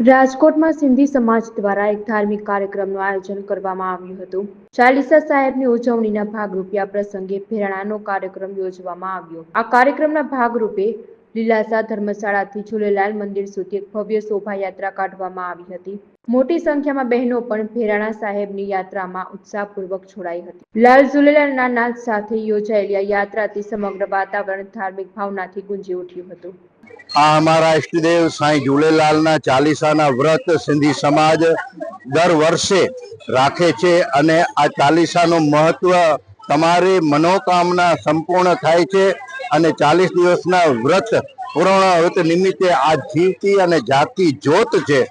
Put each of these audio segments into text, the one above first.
રાજકોટમાં સિંધી સમાજ દ્વારા એક ધાર્મિક કાર્યક્રમનું આયોજન કરવામાં આવ્યું હતું. ચાલીસા સાહેબની ઉજવણીના ભાગરૂપે આ પ્રસંગે ભેરણાનો કાર્યક્રમ યોજવામાં આવ્યો. આ કાર્યક્રમના ભાગરૂપે લીલાસા ધર્મશાળાથી ઝૂલેલાલ મંદિર સુધી ભવ્ય શોભાયાત્રા કાઢવામાં આવી હતી. મોટી સંખ્યામાં બહેનો પણ ભેરાણા સાહેબની યાત્રામાં ઉત્સાહપૂર્વક જોડાઈ હતી. લાલ ઝૂલેલાલના નાદ સાથે યોજાયેલી યાત્રાથી સમગ્ર વાતાવરણ ધાર્મિક ભાવનાથી ગુંજી ઉઠ્યું હતું. આ અમારા ઇષ્ટદેવ સાંઈ ઝૂલેલાલના ચાલીસાના વ્રત સિંધી સમાજ દર વર્ષે રાખે છે અને આ ચાલીસાનું મહત્વ તમારી મનોકામના સંપૂર્ણ થાય છે. અને ચાલીસ દિવસના વ્રત પૂર્ણ વ્રત નિમિત્તે આ જીવતી અને જાતિ જ્યોત છે.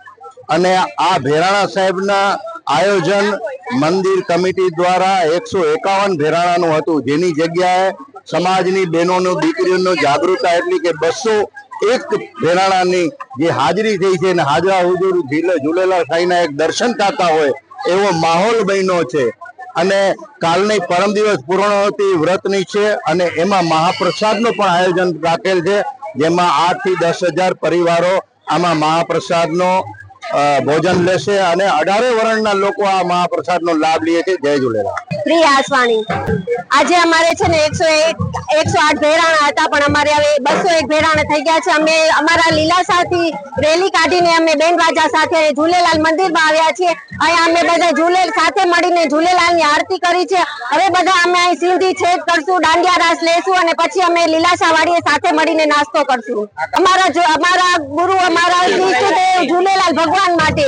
અને આ ભેરાણા સાહેબના આયોજન મંદિર કમિટી દ્વારા એકસો એકાવન ભેરાણાનું હતું. જેની જગ્યાએ સમાજની બહેનોનું, દીકરીઓનું જાગૃતતા એટલી કે બસો એક ભેરાણાની જે હાજરી થઈ છે અને હાજરા હુજુર ઝીલે- ઝૂલેલાલ સાંઈના એક દર્શન થતા હોય એવો માહોલ બન્યો છે. અને કાલની પરમ દિવસ પૂર્ણવતી વ્રતની છે અને એમાં મહાપ્રસાદનું પણ આયોજન રાખેલ છે, જેમાં આઠથી દસ હજાર પરિવારો આમાં મહાપ્રસાદનો ભોજન લેશે અને અઢારે વર્ણના લોકો આ મહાપ્રસાદનો લાભ લે છે. જય ઝૂલેલાલ. પ્રિય આસવાણી, આજે અમારે છે ને એકસો એકસો આઠ ભેરાણા હતા, પણ અમારે હવે બસો એક ભેરાણા થઈ ગયા છે. અમે અમારા લીલાસાથી રેલી કાઢીને અમે બેન રાજા સાથે ઝૂલેલાલ મંદિરમાં આવ્યા છીએ. અહીંયા અમે બધા ઝૂલે સાથે મળીને ઝૂલેલાલની આરતી કરી છે. હવે બધા અમે અહીં સિંધી છેદ કરશું, દાંડિયા રાસ લેશું અને પછી અમે લીલાસા વાળીએ સાથે મળીને નાસ્તો કરશું. અમારા અમારા ગુરુ ભગવાન માટે.